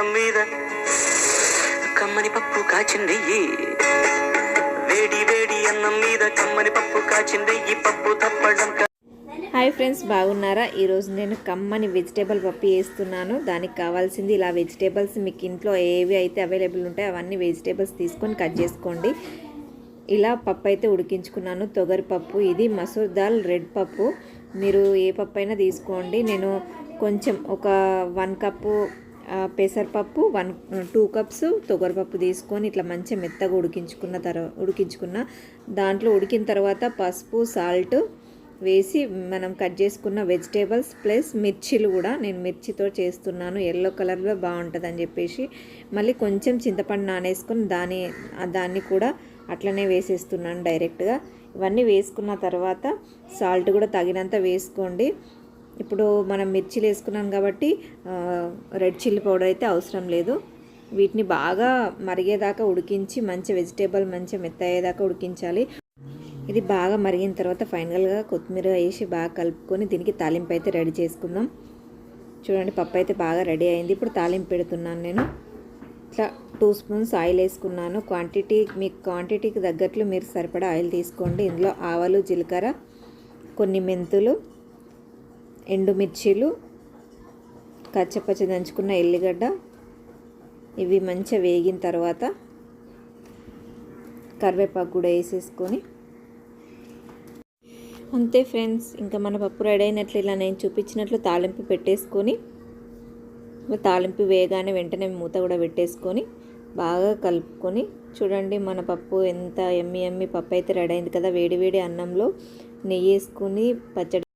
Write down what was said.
అన్నం మీద కమ్మని పప్పు కాచిందెయ్యి వేడి వేడి అన్నం మీద కమ్మని పప్పు కాచిందెయ్యి పప్పు తప్పడం హాయ్ ఫ్రెండ్స్ బాగున్నారా? ఈరోజు నేను కమ్మని వెజిటేబుల్ పప్పు వేస్తున్నాను దానికి కావాల్సింది ఇలా వెజిటేబుల్స్ మీకు ఇంట్లో ఏవి అయితే అవైలబుల్ ఉంటాయి అవన్నీ వెజిటేబుల్స్ తీసుకొని కట్ చేసుకోండి. ఇలా పప్పు అయితే ఉడికించుకున్నాను. తొగరి పప్పు ఇది మసూర్ దాల్ రెడ్ పప్పు. మీరు ఏ పప్పు అయినా తీసుకోండి. నేను కొంచెం ఒక వన్ కప్పు పెసరపప్పు వన్ టూ కప్స్ తొగరపప్పు తీసుకొని ఇట్లా మంచిగా మెత్తగా ఉడికించుకున్న తర్వాత ఉడికించుకున్న దాంట్లో ఉడికిన తర్వాత పసుపు సాల్ట్ వేసి మనం కట్ చేసుకున్న వెజిటేబుల్స్ ప్లస్ మిర్చిలు కూడా నేను మిర్చితో చేస్తున్నాను. ఎల్లో కలర్లో బాగుంటుంది అని చెప్పేసి మళ్ళీ కొంచెం చింతపండు నానేసుకొని దాని దాన్ని కూడా అట్లనే వేసేస్తున్నాను డైరెక్ట్గా ఇవన్నీ వేసుకున్న తర్వాత సాల్ట్ కూడా తగినంత వేసుకోండి. ఇప్పుడు మనం మిర్చిలు వేసుకున్నాం కాబట్టి రెడ్ చిల్లీ పౌడర్ అయితే అవసరం లేదు. వీటిని బాగా మరిగేదాకా ఉడికించి మంచి వెజిటేబుల్ మంచి మెత్త అయ్యేదాకా ఉడికించాలి. ఇది బాగా మరిగిన తర్వాత ఫైనల్గా కొత్తిమీర వేసి బాగా కలుపుకొని దీనికి తాలింపు అయితే రెడీ చేసుకుందాం. చూడండి పప్పు అయితే బాగా రెడీ అయింది. ఇప్పుడు తాలింపు పెడుతున్నాను నేను. ఇట్లా టూ స్పూన్స్ ఆయిల్ వేసుకున్నాను. క్వాంటిటీ మీ క్వాంటిటీకి తగ్గట్లు మీరు సరిపడా ఆయిల్ తీసుకోండి. ఇందులో ఆవాలు జీలకర్ర కొన్ని మెంతులు ఎండుమిర్చీలు కచ్చపచ్చ దంచుకున్న ఎల్లిగడ్డ ఇవి మంచిగా వేగిన తర్వాత కరివేపాకు కూడా వేసేసుకొని. అంతే ఫ్రెండ్స్ ఇంకా మన పప్పు రెడీ అయినట్లు ఇలా నేను చూపించినట్లు తాలింపు పెట్టేసుకొని తాలింపు వేగానే వెంటనే మూత కూడా పెట్టేసుకొని బాగా కలుపుకొని చూడండి మన పప్పు ఎంత ఎమ్మి ఎమ్మి పప్పు అయితే రెడీ అయింది కదా వేడి వేడి అన్నంలో నెయ్యి వేసుకొని పచ్చడి